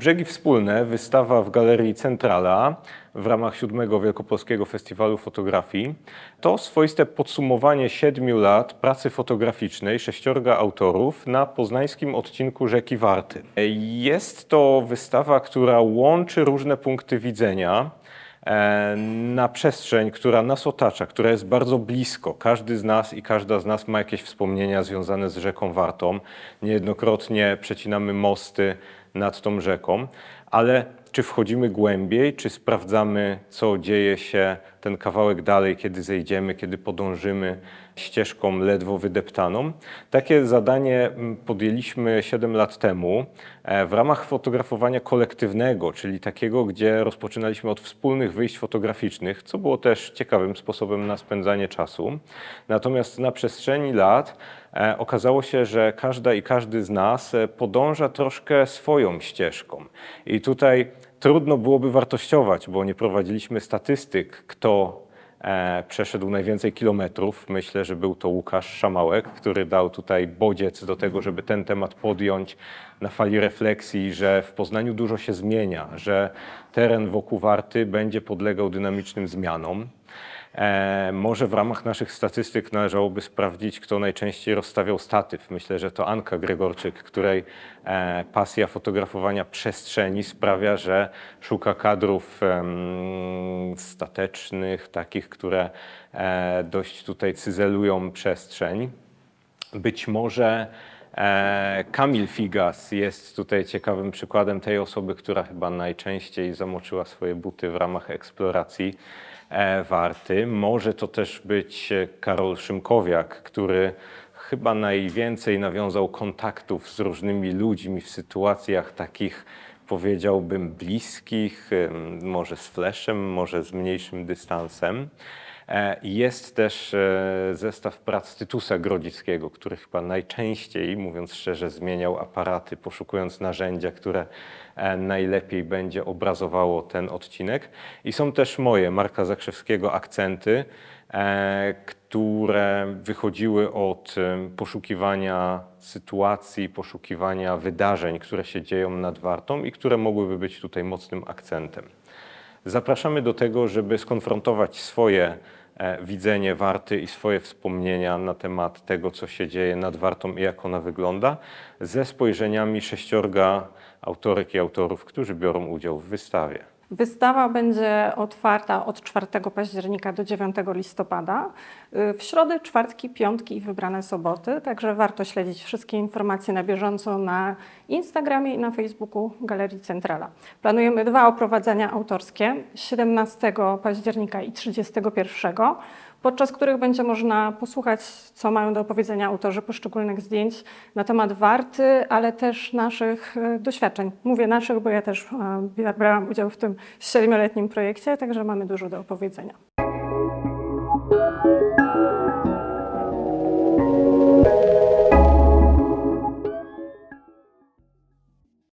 Brzegi Wspólne, wystawa w Galerii Centrala w ramach siódmego Wielkopolskiego Festiwalu Fotografii. To swoiste podsumowanie siedmiu lat pracy fotograficznej sześciorga autorów na poznańskim odcinku rzeki Warty. Jest to wystawa, która łączy różne punkty widzenia na przestrzeń, która nas otacza, która jest bardzo blisko. Każdy z nas i każda z nas ma jakieś wspomnienia związane z rzeką Wartą. Niejednokrotnie przecinamy mosty nad tą rzeką, ale czy wchodzimy głębiej, czy sprawdzamy, co dzieje się ten kawałek dalej, kiedy zejdziemy, kiedy podążymy ścieżką ledwo wydeptaną. Takie zadanie mm, podjęliśmy 7 lat temu e, w ramach fotografowania kolektywnego, czyli takiego, gdzie rozpoczynaliśmy od wspólnych wyjść fotograficznych, co było też ciekawym sposobem na spędzanie czasu. Natomiast na przestrzeni lat e, okazało się, że każda i każdy z nas e, podąża troszkę swoją ścieżką. I tutaj trudno byłoby wartościować, bo nie prowadziliśmy statystyk, kto przeszedł najwięcej kilometrów. Myślę, że był to Łukasz Szamałek, który dał tutaj bodziec do tego, żeby ten temat podjąć na fali refleksji, że w Poznaniu dużo się zmienia, że teren wokół Warty będzie podlegał dynamicznym zmianom. E, może w ramach naszych statystyk należałoby sprawdzić, kto najczęściej rozstawiał statyw. Myślę, że to Anka Gregorczyk, której e, pasja fotografowania przestrzeni sprawia, że szuka kadrów statecznych, takich, które e, dość tutaj cyzelują przestrzeń. Być może e, Kamil Figas jest tutaj ciekawym przykładem tej osoby, która chyba najczęściej zamoczyła swoje buty w ramach eksploracji e, Warty. Może to też być Karol Szymkowiak, który chyba najwięcej nawiązał kontaktów z różnymi ludźmi w sytuacjach takich, powiedziałbym, bliskich, może z fleszem, może z mniejszym dystansem. E, Jest też e, zestaw prac Tytusa Grodzickiego, który chyba najczęściej, mówiąc szczerze, zmieniał aparaty, poszukując narzędzia, które e, najlepiej będzie obrazowało ten odcinek. I są też moje, Marka Zakrzewskiego, akcenty, które wychodziły od em, poszukiwania sytuacji, poszukiwania wydarzeń, które się dzieją nad Wartą i które mogłyby być tutaj mocnym akcentem. Zapraszamy do tego, żeby skonfrontować swoje e, widzenie Warty i swoje wspomnienia na temat tego, co się dzieje nad Wartą i jak ona wygląda, ze spojrzeniami sześciorga autorek i autorów, którzy biorą udział w wystawie. Wystawa będzie otwarta od 4 października do 9 listopada. Y, W środę, czwartki, piątki i wybrane soboty, także warto śledzić wszystkie informacje na bieżąco na Instagramie i na Facebooku Galerii Centrala. Planujemy dwa oprowadzenia autorskie 17 października i 31, podczas których będzie można posłuchać, co mają do opowiedzenia autorzy poszczególnych zdjęć na temat Warty, ale też naszych e, doświadczeń. Mówię naszych, bo ja też e, brałam udział w tym siedmioletnim projekcie, także mamy dużo do opowiedzenia.